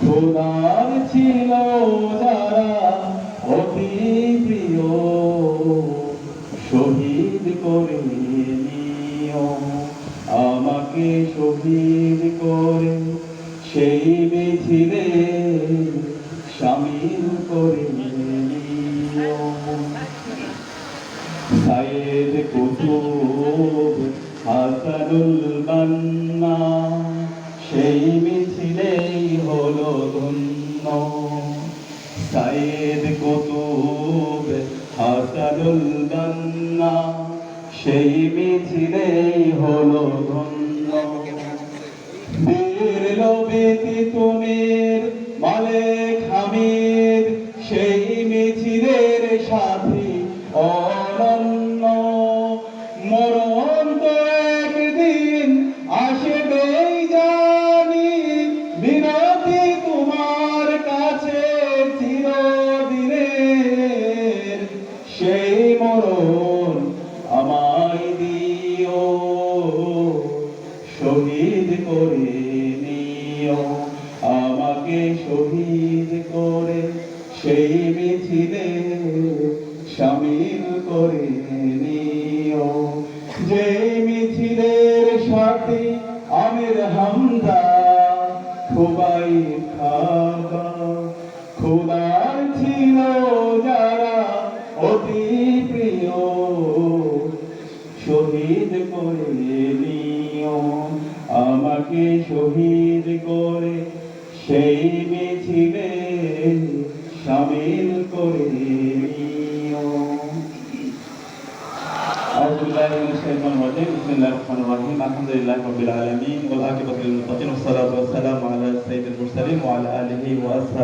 খোদার ছিল যারা অতি প্রিয়, শহীদ করে নিও। আমাকে শহীদ করে সেই মিছিলে সামিল করে নিও। সাইদ কুতুব হাসানুল বান্না সেই মিছিলেই হলো ধন্য। সাইদ কুতুব হাসানুল বান্না সেই মিছিলেই হলো ধন্য। বীর লবিতি তুমির মালেক হামিদ, সেই মিছিলের সাথী অনন্য। মরণ শহীদ করে নিও। আমাকে শহীদ করে সেই মিছিলে সামিল করে নিও। যে মিছিলের সাথে আমির হামদা, খুবাই খাবা। খোদার ছিল যারা অতি প্রিয়, শহীদ করে নিও। আমাকে শহীদ করে সেই মিছিলে সামিল করে নিও أعوذ بالله من الشيطان الرجيم بسم الله الرحمن الرحيم الحمد لله رب العالمين والعاقبة للمتقين والصلاة والسلام على سيد المرسلين وعلى آله وأصحابه